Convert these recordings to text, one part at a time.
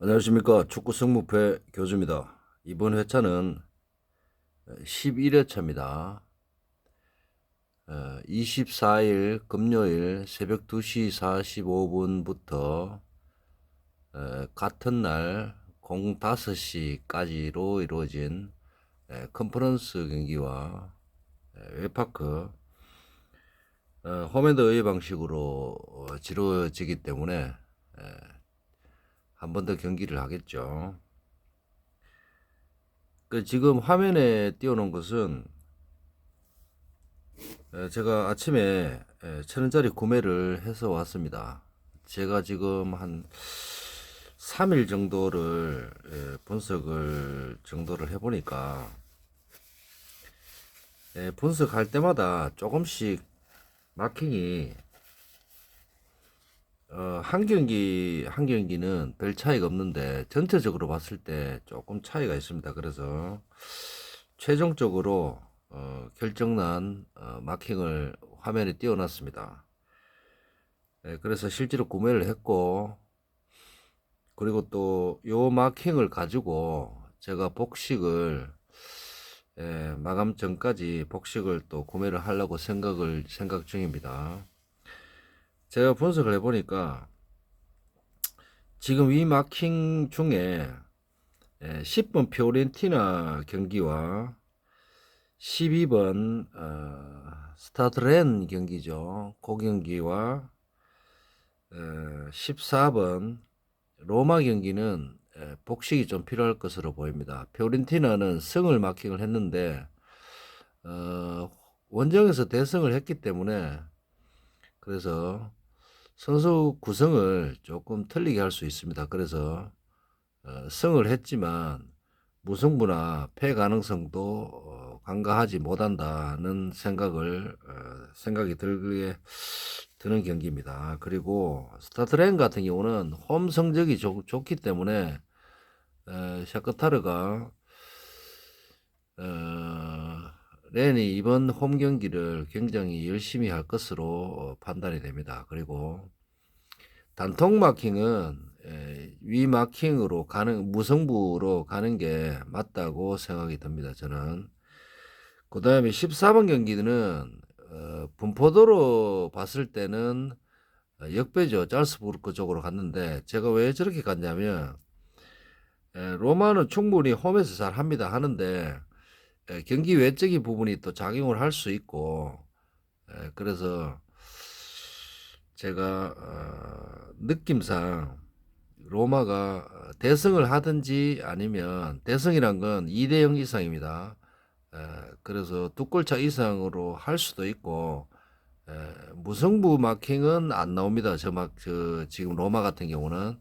안녕하십니까 축구 승무패 교주입니다. 이번 회차는 11회차입니다. 24일 금요일 새벽 2시 45분부터 같은 날 05시까지로 이루어진 에, 컨퍼런스 경기와 에, 웨파크 어, 홈앤드 웨이 방식으로 어, 치러지기 때문에 한 번 더 경기를 하겠죠. 그 지금 화면에 띄워놓은 것은 에, 제가 아침에 에, 천 원짜리 구매를 해서 왔습니다. 제가 지금 한 3일 정도를 에, 분석을 정도를 해보니까 에, 분석할 때마다 조금씩 마킹이 어, 한 경기, 한 경기는 별 차이가 없는데, 전체적으로 봤을 때 조금 차이가 있습니다. 그래서, 최종적으로, 어, 결정난, 어, 마킹을 화면에 띄워놨습니다. 예, 그래서 실제로 구매를 했고, 그리고 또, 요 마킹을 가지고, 제가 복식을, 예, 마감 전까지 복식을 또 구매를 하려고 생각을, 생각 중입니다. 제가 분석을 해보니까 지금 이 마킹 중에 10번 피오렌티나 경기와 12번 어, 스타드렌 경기죠. 그 경기와 14번 로마 경기는 복식이 좀 필요할 것으로 보입니다. 피오렌티나는 승을 마킹을 했는데 어, 원정에서 대승을 했기 때문에 그래서 선수 구성을 조금 틀리게 할 수 있습니다. 그래서 어, 승을 했지만 무승부나 패 가능성도 어, 간과하지 못한다는 생각을 어, 생각이 들게 드는 경기입니다. 그리고 스타트렌 같은 경우는 홈 성적이 좋, 좋기 때문에 어, 샤크타르가 어, 렌이 이번 홈 경기를 굉장히 열심히 할 것으로 어, 판단이 됩니다. 그리고 단통 마킹은 에, 위 마킹으로 가는 무승부로 가는 게 맞다고 생각이 듭니다. 저는 그 다음에 14번 경기는 어, 분포도로 봤을 때는 어, 역배죠. 짤스부르크 쪽으로 갔는데 제가 왜 저렇게 갔냐면 에, 로마는 충분히 홈에서 잘 합니다. 하는데 에, 경기 외적인 부분이 또 작용을 할 수 있고 에, 그래서 제가 어, 느낌상 로마가 대승을 하든지 아니면 대승이란 건 2대 0 이상입니다. 에, 그래서 두 골차 이상으로 할 수도 있고 에, 무승부 마킹은 안 나옵니다. 저막 저 지금 로마 같은 경우는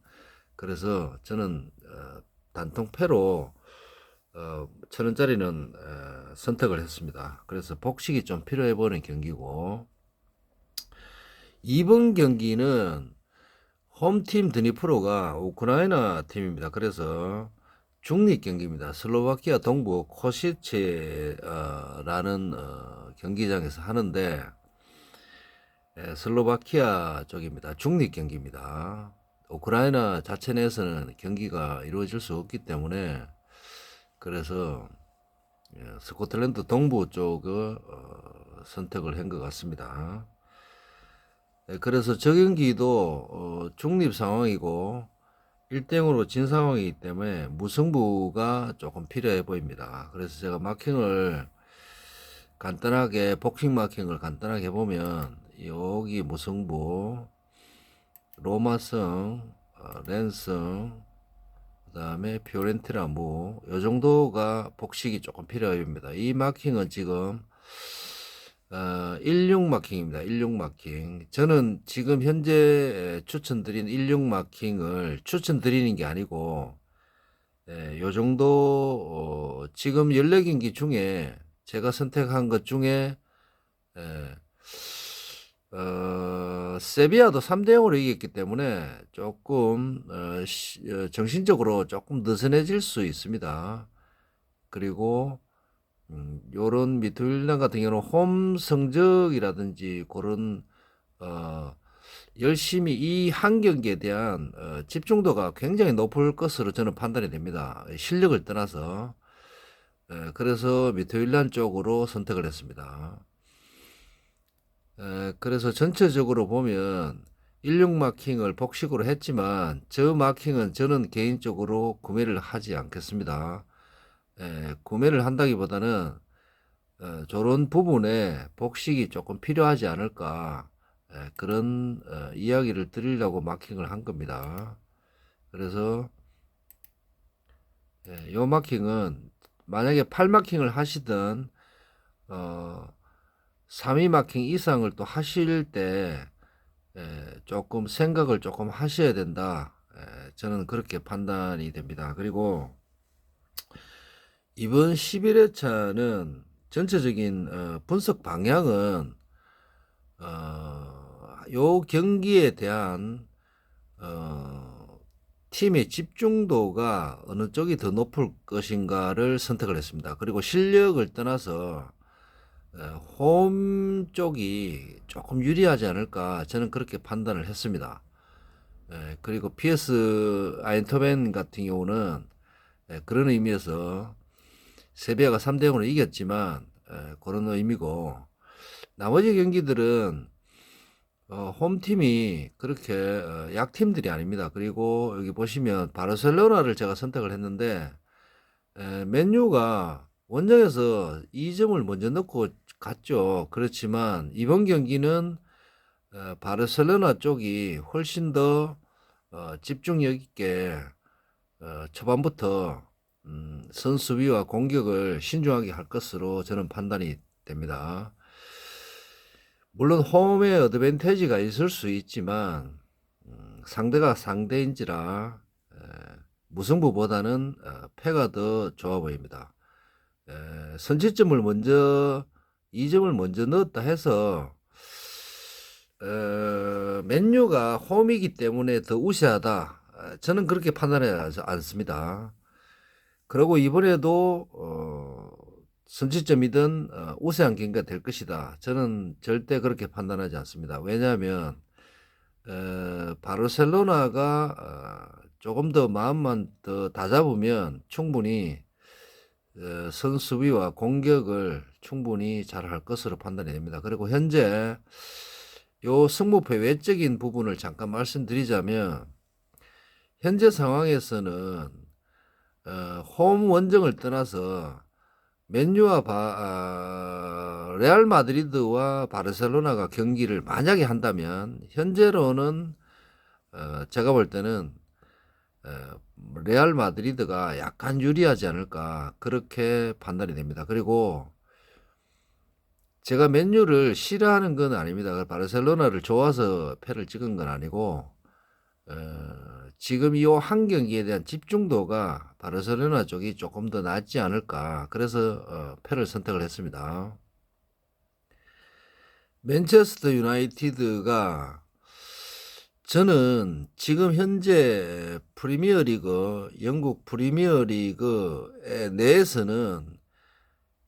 그래서 저는 어, 단통패로 어, 천 원짜리는 어, 선택을 했습니다. 그래서 복식이 좀 필요해 보이는 경기고 이번 경기는 홈팀 드니프로가 우크라이나 팀입니다. 그래서 중립 경기입니다. 슬로바키아 동부 코시체라는 어, 경기장에서 하는데 에, 슬로바키아 쪽입니다. 중립 경기입니다. 우크라이나 자체 내에서는 경기가 이루어질 수 없기 때문에 그래서 예, 스코틀랜드 동부 쪽을 어, 선택을 한 것 같습니다. 예, 그래서 저 경기도 어, 중립 상황이고 1대0으로 진 상황이기 때문에 무승부가 조금 필요해 보입니다. 그래서 제가 마킹을 간단하게 복싱 마킹을 간단하게 보면 여기 무승부 로마성 어, 랜성 그 다음에 피오렌티나 무, 요 정도가 복식이 조금 필요합니다. 이 마킹은 지금, 어, 16 마킹입니다. 16 마킹. 저는 지금 현재 추천드린 16 마킹을 추천드리는 게 아니고, 예, 요 정도, 어, 지금 14경기 중에 제가 선택한 것 중에, 예, 어, 세비야도 3대 0으로 이겼기 때문에 조금 어, 시, 어, 정신적으로 조금 느슨해질 수 있습니다. 그리고 음, 요런 미드필더 같은 경우는 홈 성적이라든지 그런 어, 열심히 이 한 경기에 대한 어, 집중도가 굉장히 높을 것으로 저는 판단이 됩니다. 실력을 떠나서 에, 그래서 미토일란 쪽으로 선택을 했습니다. 에, 그래서 전체적으로 보면 16 마킹을 복식으로 했지만 저 마킹은 저는 개인적으로 구매를 하지 않겠습니다. 에, 구매를 한다기보다는 어, 저런 부분에 복식이 조금 필요하지 않을까 에, 그런 어, 이야기를 드리려고 마킹을 한 겁니다. 그래서 예, 요 마킹은 만약에 8 마킹을 하시든 어 3위 마킹 이상을 또 하실 때 에, 조금 생각을 조금 하셔야 된다. 에, 저는 그렇게 판단이 됩니다. 그리고 이번 11회차는 전체적인 어, 분석 방향은 어, 요 경기에 대한 어, 팀의 집중도가 어느 쪽이 더 높을 것인가를 선택을 했습니다. 그리고 실력을 떠나서 어, 홈 쪽이 조금 유리하지 않을까 저는 그렇게 판단을 했습니다. 예, 그리고 PS 아인토벤 같은 경우는 예, 그런 의미에서 세비야가 3대 0으로 이겼지만 예, 그런 의미고 나머지 경기들은 어, 홈팀이 그렇게 어, 약팀들이 아닙니다. 그리고 여기 보시면 바르셀로나를 제가 선택을 했는데 에, 맨유가 원정에서 2점을 먼저 넣고 갔죠. 그렇지만 이번 경기는 어, 바르셀로나 쪽이 훨씬 더 어, 집중력 있게 어, 초반부터 음, 선수비와 공격을 신중하게 할 것으로 저는 판단이 됩니다. 물론 홈에 어드밴티지가 있을 수 있지만 음, 상대가 상대인지라 에, 무승부보다는 어, 패가 더 좋아 보입니다. 에, 선취점을 먼저 2점을 먼저 넣었다 해서 어, 맨유가 홈이기 때문에 더 우세하다. 어, 저는 그렇게 판단하지 않습니다. 그리고 이번에도 어, 선취점이든 어, 우세한 경기가 될 것이다. 저는 절대 그렇게 판단하지 않습니다. 왜냐하면 어, 바르셀로나가 어, 조금 더 마음만 더 다잡으면 충분히 어, 선수비와 공격을 충분히 잘 할 것으로 판단이 됩니다. 그리고 현재 요 승무패 외적인 부분을 잠깐 말씀드리자면 현재 상황에서는 어, 홈 원정을 떠나서 맨유와 바, 아, 레알 마드리드와 바르셀로나가 경기를 만약에 한다면 현재로는 어, 제가 볼 때는 어, 레알 마드리드가 약간 유리하지 않을까 그렇게 판단이 됩니다. 그리고 제가 맨유를 싫어하는 건 아닙니다. 바르셀로나를 좋아서 패를 찍은 건 아니고 어, 지금 이 한 경기에 대한 집중도가 바르셀로나 쪽이 조금 더 낫지 않을까. 그래서 어, 패를 선택을 했습니다. 맨체스터 유나이티드가 저는 지금 현재 프리미어 리그, 영국 프리미어 리그 내에서는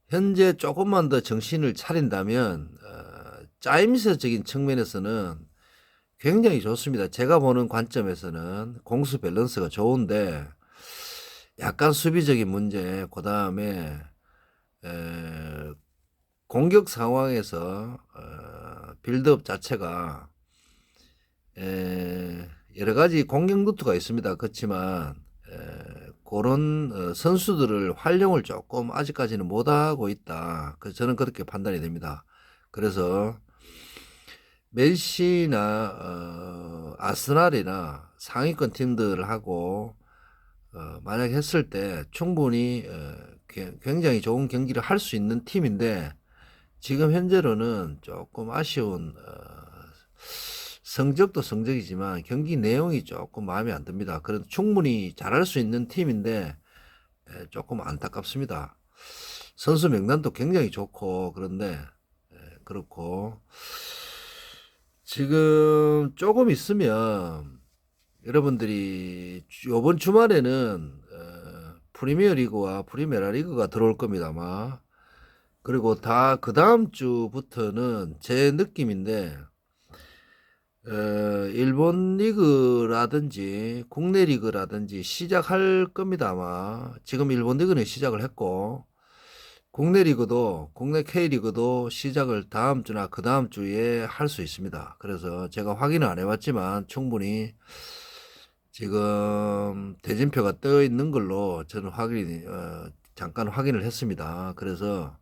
현재 조금만 더 정신을 차린다면, 어, 짜임새적인 측면에서는 굉장히 좋습니다. 제가 보는 관점에서는 공수 밸런스가 좋은데 약간 수비적인 문제, 그 다음에 공격 상황에서 어, 빌드업 자체가 에, 여러 가지 공격 루트가 있습니다. 그렇지만 에, 그런 어, 선수들을 활용을 조금 아직까지는 못하고 있다. 그 저는 그렇게 판단이 됩니다. 그래서 멜시나 어, 아스날이나 상위권 팀들하고 어, 만약 했을 때 충분히 어, 굉장히 좋은 경기를 할 수 있는 팀인데 지금 현재로는 조금 아쉬운 어, 성적도 성적이지만 경기 내용이 조금 마음에 안 듭니다. 그래도 충분히 잘할 수 있는 팀인데 에, 조금 안타깝습니다. 선수 명단도 굉장히 좋고 그런데 에, 그렇고 지금 조금 있으면 여러분들이 이번 주말에는 어, 프리미어 리그와 프리메라 리그가 들어올 겁니다 아마 그리고 다 그 다음 주부터는 제 느낌인데 어, 일본 리그라든지 국내 리그라든지 시작할 겁니다 아마 지금 일본 리그는 시작을 했고 국내 리그도 국내 K리그도 시작을 다음 주나 그 다음 주에 할 수 있습니다. 그래서 제가 확인을 안 해봤지만 충분히 지금 대진표가 떠 있는 걸로 저는 확인 어, 잠깐 확인을 했습니다. 그래서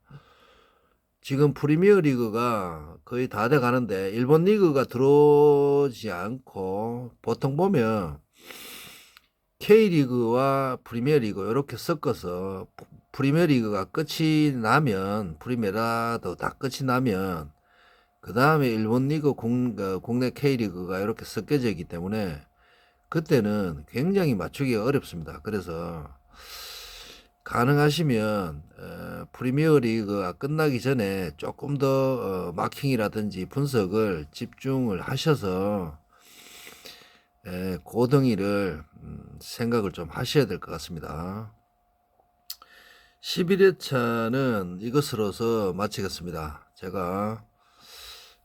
지금 프리미어 리그가 거의 다 돼 가는데 일본 리그가 들어오지 않고 보통 보면 K리그와 프리미어 리그 이렇게 섞어서 프리미어 리그가 끝이 나면 프리메라도 다 끝이 나면 그 다음에 일본 리그 국, 어, 국내 K리그가 이렇게 섞여져 있기 때문에 그때는 굉장히 맞추기가 어렵습니다. 그래서 가능하시면 어, 프리미어 리그가 끝나기 전에 조금 더 어, 마킹이라든지 분석을 집중을 하셔서 에, 고등이를 음, 생각을 좀 하셔야 될 것 같습니다. 11회차는 이것으로서 마치겠습니다. 제가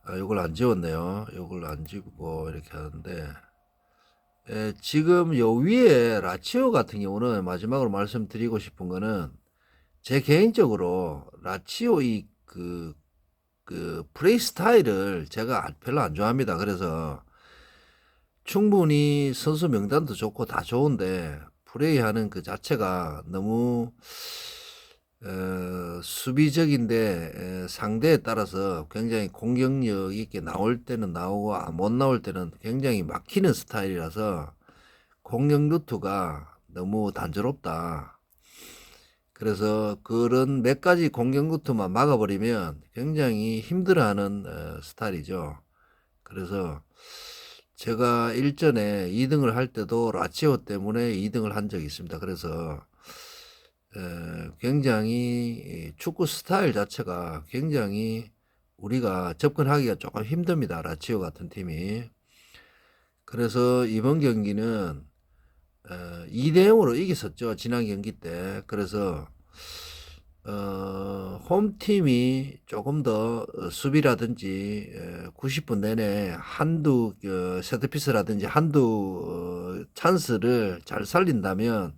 아, 이걸 안 지웠네요. 이걸 안 지우고 이렇게 하는데 에, 지금 요 위에 라치오 같은 경우는 마지막으로 말씀드리고 싶은 거는 제 개인적으로 라치오 이그 그 플레이 스타일을 제가 별로 안 좋아합니다. 그래서 충분히 선수 명단도 좋고 다 좋은데 플레이하는 그 자체가 너무 어, 수비적인데 에, 상대에 따라서 굉장히 공격력 있게 나올 때는 나오고 아, 못 나올 때는 굉장히 막히는 스타일이라서 공격 루트가 너무 단조롭다. 그래서 그런 몇 가지 공격 루트만 막아버리면 굉장히 힘들어하는 어, 스타일이죠. 그래서 제가 일전에 2등을 할 때도 라치오 때문에 2등을 한 적이 있습니다. 그래서 에, 굉장히 축구 스타일 자체가 굉장히 우리가 접근하기가 조금 힘듭니다. 라치오 같은 팀이. 그래서 이번 경기는 어, 2대 0으로 이겼었죠. 지난 경기 때. 그래서 어, 홈팀이 조금 더 어, 수비라든지 에, 90분 내내 한두 어, 세트피스라든지 한두 어, 찬스를 잘 살린다면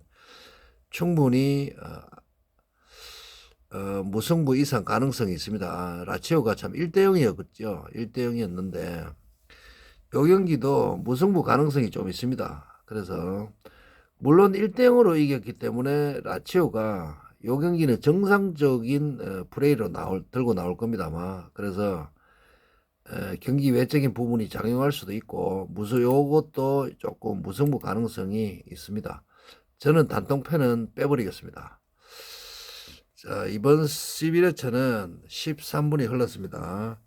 충분히 어, 어, 무승부 이상 가능성이 있습니다. 아, 라치오가 참 1대 0이었죠. 1대 0이었는데 요 경기도 무승부 가능성이 좀 있습니다. 그래서 물론 1대 0으로 이겼기 때문에 라치오가 요 경기는 정상적인 어, 플레이로 나올 들고 나올 겁니다. 아마 그래서 에, 경기 외적인 부분이 작용할 수도 있고 무수 요것도 조금 무승부 가능성이 있습니다. 저는 단통팬은 빼버리겠습니다. 자, 이번 11회차는 13분이 흘렀습니다.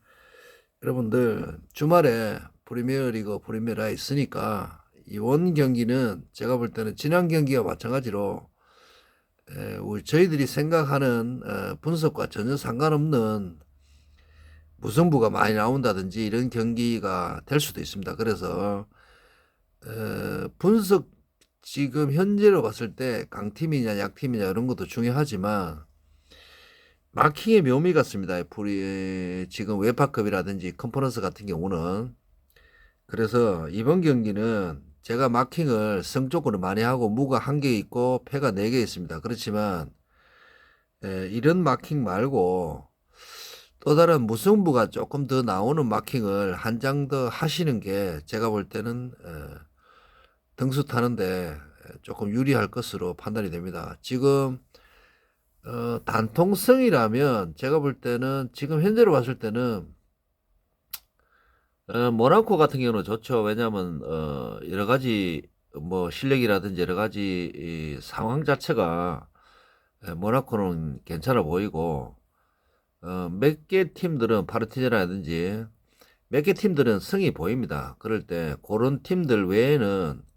여러분들, 주말에 프리미어 리그, 프리미어라 있으니까 이번 경기는 제가 볼 때는 지난 경기와 마찬가지로 저희들이 생각하는 어, 분석과 전혀 상관없는 무승부가 많이 나온다든지 이런 경기가 될 수도 있습니다. 그래서 에, 분석 지금 현재로 봤을 때 강팀이냐 약팀이냐 이런 것도 중요하지만 마킹의 묘미 같습니다. 프리 지금 웨파급이라든지 컨퍼런스 같은 경우는 그래서 이번 경기는 제가 마킹을 성적으로 많이 하고 무가 한 개 있고 패가 네 개 있습니다. 그렇지만 에, 이런 마킹 말고 또 다른 무승부가 조금 더 나오는 마킹을 한 장 더 하시는 게 제가 볼 때는 에, 등수 타는데 조금 유리할 것으로 판단이 됩니다. 지금 어, 단통성이라면 제가 볼 때는 지금 현재로 봤을 때는 어, 모나코 같은 경우는 좋죠. 왜냐하면 어, 여러 가지 뭐 실력이라든지 여러 가지 이 상황 자체가 에, 모나코는 괜찮아 보이고 어, 몇 개 팀들은 파르티즈라든지 몇 개 팀들은 성이 보입니다. 그럴 때 그런 팀들 외에는 예,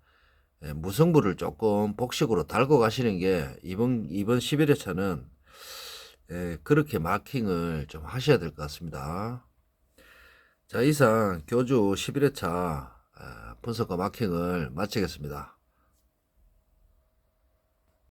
무승부를 조금 복식으로 달고 가시는 게 이번 이번 11회 차는 예, 그렇게 마킹을 좀 하셔야 될 것 같습니다. 자 이상 교주 11회차 아, 분석과 마킹을 마치겠습니다.